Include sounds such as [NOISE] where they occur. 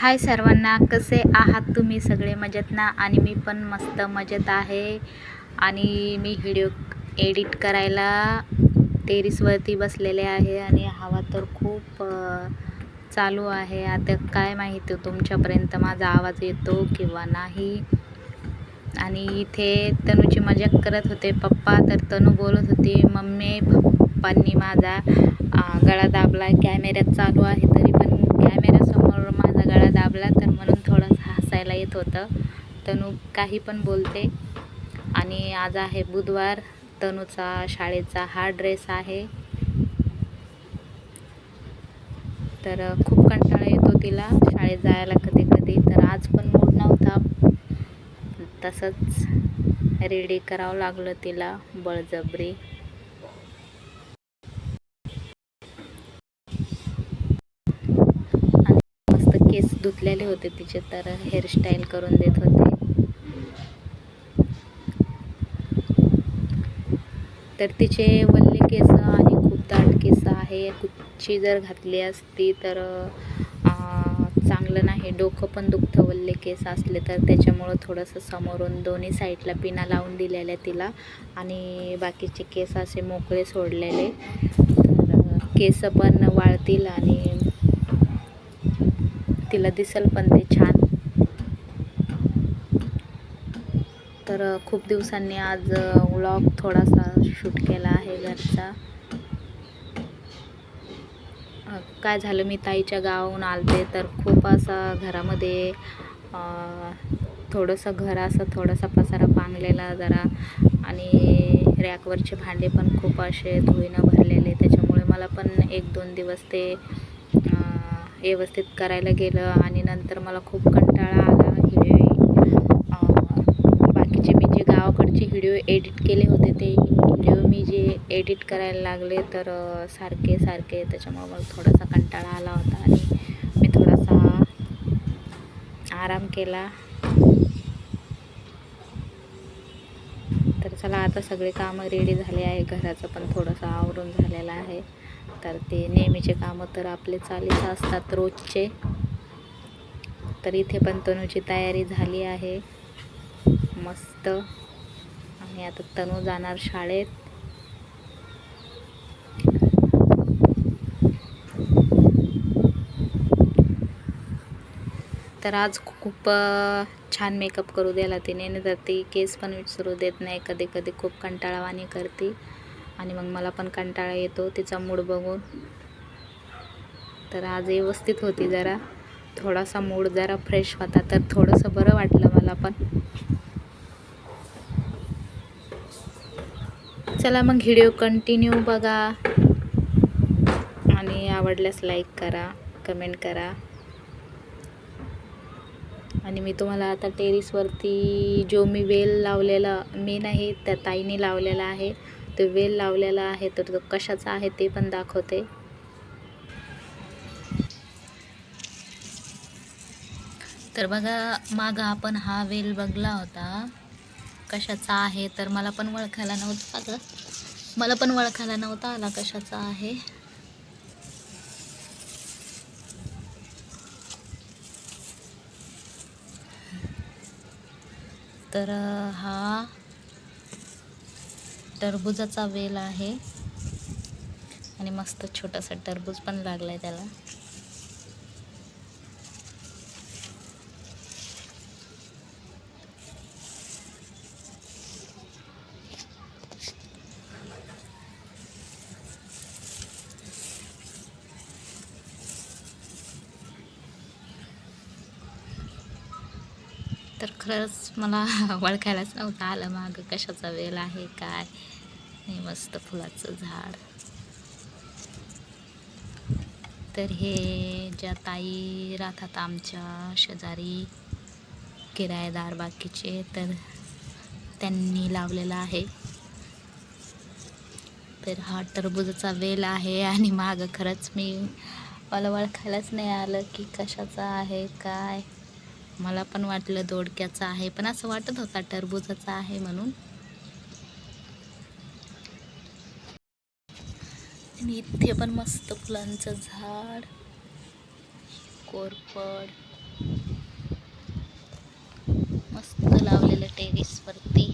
हाय सर्वांना कसे आहात तुम्ही सगळे? मजेत ना? आणि मी पण मस्त मजेत आहे. आणि मी व्हिडिओ एडिट करायला टेरिसवरती बसलेले आहे आणि हवा तर खूप चालू आहे. आता काय माहिती तुमच्यापर्यंत माझा आवाज येतो किंवा नाही. आणि इथे तनूची मजाक करत होते. पप्पा तर तनू बोलत होती मम्मी पप्पांनी माझा गळा दाबला कॅमेऱ्यात चालू आहे तरी पण कॅमेऱ्यासमोर माझा गळा दाबला तर म्हणून थोडंसं हसायला येत होतं. तनू काही पण बोलते. आणि आज आहे बुधवार. तनूचा शाळेचा हा ड्रेस आहे. तर खूप कंटाळा येतो तिला. शाळेत जायला कधी कधी तर आज पण मूड नव्हता. तसंच रेडी करावं लागलं तिला. बळजबरी आणि मस्त केस धुतलेले होते तिचे तर हेअरस्टाईल करून देत होते. तर तिचे वल्ले केस आणि खूप दाट केस आहे. कुच्ची जर घातली असती तर चांगलं नाही. डोकं पण दुखतं वल्ले केस असले तर. त्याच्यामुळं थोडंसं समोरून दोन्ही साईडला पिना लावून दिलेल्या तिला आणि बाकीचे केस असे मोकळे सोडलेले. तर केस पण वाळतील आणि तिला दिसेल पण ते छान. तर खूप दिवसांनी आज व्लॉग थोडासा शूट केला आहे घरचा. काय झालं मी ताईच्या गावाहून आलते तर खूप असा घरामध्ये थोडंसं घर असं थोडासा पसारा पांगलेला जरा. आणि रॅकवरचे भांडे पण खूप असे धुळीनं भरलेले त्याच्यामुळे मला पण एक दोन दिवस ते व्यवस्थित करायला गेलं आणि नंतर मला खूप कंटाळा आला व्हिडिओ बाकीचे मी जे गावाकडचे व्हिडिओ एडिट केले होते ते व्हिडिओ मी जे एडिट करायला लागले तर सारखे सारखे त्याच्यामुळे मला थोडासा कंटाळा आला होता आणि मी थोडासा आराम केला. चला आता सगळे कामं रेडी झाले आहे. घराचं पण थोडंसं आवरून झालेलं आहे. तर ते नेहमीचे कामं तर आपले चालीच असतात रोजचे. तर इथे पण तनूची तयारी झाली आहे. मस्त. आणि आता तनू जाणार शाळेत. तर आज खूप छान मेकअप करू द्यायला तिने. तर ती केस पण विसरू देत नाही. कधी कधी खूप कंटाळावाणी करते. आणि मग मला पण कंटाळा येतो तिचा मूड बघून. तर आज व्यवस्थित होती जरा. थोडासा मूड जरा फ्रेश होता. तर थोडंसं बरं वाटलं मला पण. चला मग व्हिडिओ कंटिन्यू बघा. आणि आवडल्यास लाईक करा कमेंट करा. आणि मी तुम्हाला आता टेरिसवरती जो मी वेल लावलेला मी नाही त्या ताईने लावलेला आहे. तो वेल लावलेला आहे तर तो कशाचा आहे ते पण दाखवते. तर बघा मागं आपण हा वेल बघला होता. कशाचा आहे तर मला पण ओळखायला नव्हता मला पण ओळखायला नव्हता आला कशाचा आहे. तर हा टरबुजाचा वेल आहे. आणि मस्त छोटासा टरबूज पण लागलाय त्याला. तर खरंच मला [LAUGHS] ओळखायलाच नव्हतं आलं मागं. कशाचा वेल आहे काय? हे मस्त फुलाचं झाड. तर हे ज्या ताई राहतात आमच्या शेजारी किरायेदार बाकीचे तर त्यांनी लावलेला आहे. तर हा टरबुजाचा वेल आहे आणि मागं खरंच मी मला ओळखायलाच नाही आलं की कशाचा आहे काय? मला पण वाटलं दोडक्याचा आहे पण असं वाटत होता टरबुजाचा आहे म्हणून. आणि इथे पण मस्त फुलांचं झाड कोरफड. मस्त लावलेलं टेरिसवरती